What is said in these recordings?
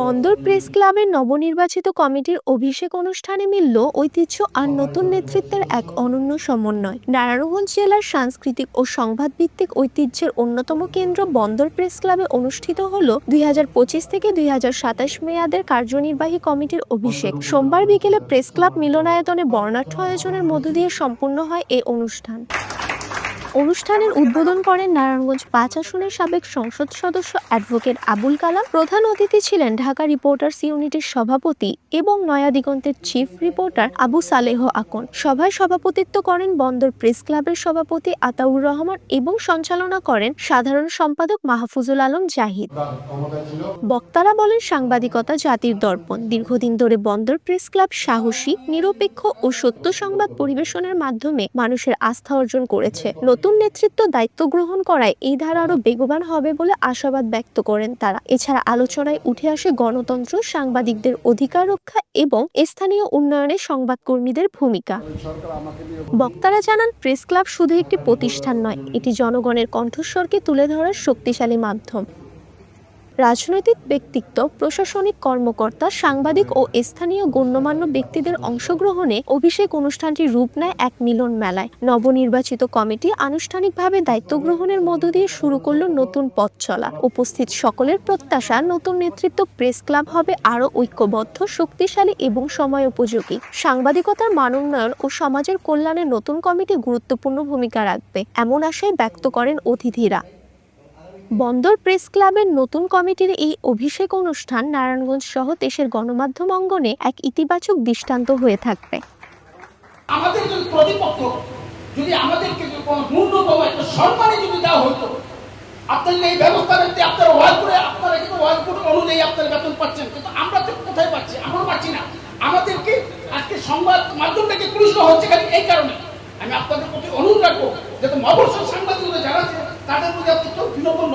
বন্দর প্রেস ক্লাবের নবনির্বাচিত কমিটির অভিষেক অনুষ্ঠানে মিলল ঐতিহ্য আর নতুন নেতৃত্বের এক অনন্য সমন্বয়। নারায়ণগঞ্জ জেলার সাংস্কৃতিক ও সংবাদভিত্তিক ঐতিহ্যের অন্যতম কেন্দ্র বন্দর প্রেস ক্লাবে অনুষ্ঠিত হল দুই হাজার পঁচিশ থেকে দুই হাজার সাতাশ মেয়াদের কার্যনির্বাহী কমিটির অভিষেক। সোমবার বিকেলে প্রেস ক্লাব মিলনায়তনে বর্ণাঢ্য আয়োজনের মধ্য দিয়ে সম্পূর্ণ হয় এ অনুষ্ঠান। অনুষ্ঠানের উদ্বোধন করেন নারায়ণগঞ্জ পাঁচ আসনের সাবেক সংসদ সদস্য অ্যাডভোকেট আবুল কালাম। প্রধান অতিথি ছিলেন ঢাকা রিপোর্টার্স ইউনিটের সভাপতি এবং নয়া দিগন্তের চিফ রিপোর্টার আবু সালেহ আকন। সভায় সভাপতিত্ব করেন বন্দর প্রেস ক্লাবের সভাপতি আতাউর রহমান এবং সঞ্চালনা করেন সাধারণ সম্পাদক মাহফুজুল আলম জাহিদ। বক্তারা বলেন, সাংবাদিকতা জাতির দর্পণ। দীর্ঘদিন ধরে বন্দর প্রেস ক্লাব সাহসী, নিরপেক্ষ ও সত্য সংবাদ পরিবেশনের মাধ্যমে মানুষের আস্থা অর্জন করেছে। নতুন নেতৃত্ব দায়িত্ব গ্রহণ করায় এই ধারা আরও বেগবান হবে বলে আশাবাদ ব্যক্ত করেন তারা। এছাড়া আলোচনায় উঠে আসে গণতন্ত্র, সাংবাদিকদের অধিকার রক্ষা এবং স্থানীয় উন্নয়নে সংবাদকর্মীদের ভূমিকা। বক্তারা জানান, প্রেস ক্লাব শুধু একটি প্রতিষ্ঠান নয়, এটি জনগণের কণ্ঠস্বরকে তুলে ধরার শক্তিশালী মাধ্যম। রাজনৈতিক ব্যক্তিত্ব, প্রশাসনিক কর্মকর্তা, সাংবাদিক ও স্থানীয় গণ্যমান্য ব্যক্তিদের অংশগ্রহণে অভিষেক অনুষ্ঠানটি রূপ নেয় এক মিলন মেলায় নবনির্বাচিত কমিটি আনুষ্ঠানিকভাবে দায়িত্ব গ্রহণের মধ্য দিয়ে শুরু করল নতুন পথ চলা। উপস্থিত সকলের প্রত্যাশা, নতুন নেতৃত্ব প্রেস ক্লাব হবে আরও ঐক্যবদ্ধ, শক্তিশালী এবং সময় উপযোগী। সাংবাদিকতার মান উন্নয়ন ও সমাজের কল্যাণে নতুন কমিটি গুরুত্বপূর্ণ ভূমিকা রাখবে, এমন আশায় ব্যক্ত করেন অতিথিরা। বন্দর প্রেস ক্লাবের নতুন কমিটির এই অভিষেক অনুষ্ঠান নারায়ণগঞ্জ সহ দেশের গণমাধ্যম অঙ্গনে এক ইতিবাচক দৃষ্টান্ত হয়ে থাকবে। আমাদের যদি প্রতিপক্ষ, যদি আমাদেরকে ন্যূনতম একটা সম্মানে যদি দেওয়া হতো এই আপনারা করে, আপনারা কিন্তু করে অনুযায়ী আপনারা বেতন পাচ্ছেন, কিন্তু আমরা তো কোথায় পাচ্ছি? আমরা পাচ্ছি না। আমাদেরকে আজকে সংবাদ মাধ্যমটাকে হচ্ছে খালি এই কারণে। আমি আপনাদের প্রতি অনুরোধ রাখব, যাতে মবসর সাংবাদিকরা যারা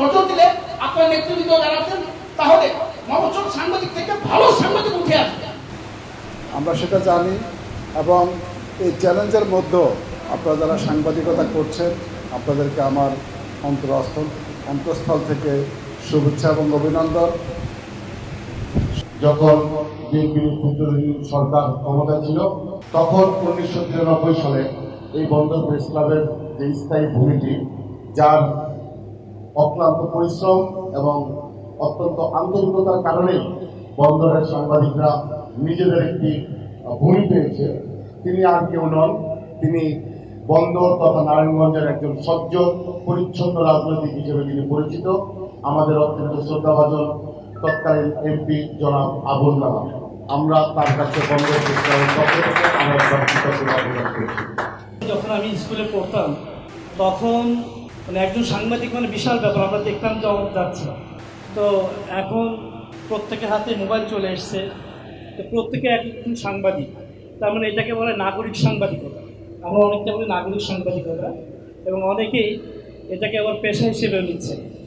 নজর দিলে আপনার তাহলে সাংবাদিক থেকে ভালো সাংবাদিক উঠে আসবে। আমরা সেটা জানি এবং এই চ্যালেঞ্জের মধ্যেও আপনারা যারা সাংবাদিকতা করছেন আপনাদেরকে আমার অন্তরস্থল অন্তঃস্থল থেকে শুভেচ্ছা এবং অভিনন্দন। যখন সরকার ক্ষমতা ছিল তখন উনিশশো তিরানব্বই সালে এই বন্দর প্রেস ক্লাবের যে স্থায়ী ভূমিটি যার অক্লান্ত পরিশ্রম এবং অত্যন্ত আন্তরিকতার কারণেই বন্দরের সাংবাদিকরা নিজেদের একটি ভূমি পেয়েছে। তিনি আর কেউ নন। তিনি বন্দর তথা নারায়ণগঞ্জের একজন সহ্য পরিচ্ছন্ন রাজনৈতিক হিসেবে তিনি পরিচিত। আমাদের অত্যন্ত শ্রদ্ধাভাজন তৎকালীন এমপি জনাব আবুল কালাম। আমরা তার কাছে বন্দর যখন আমি স্কুলে পড়তাম, তখন মানে একজন সাংবাদিক মানে বিশাল ব্যাপার, আমরা দেখতাম যে যাচ্ছে। তো এখন প্রত্যেকের হাতে মোবাইল চলে এসছে। তো প্রত্যেকে একজন সাংবাদিক। তার মানে এটাকে বলে নাগরিক সাংবাদিকতা। আমরা অনেকটা বলি নাগরিক সাংবাদিকতা। এবং অনেকেই এটাকে আবার পেশা হিসেবে নিচ্ছে।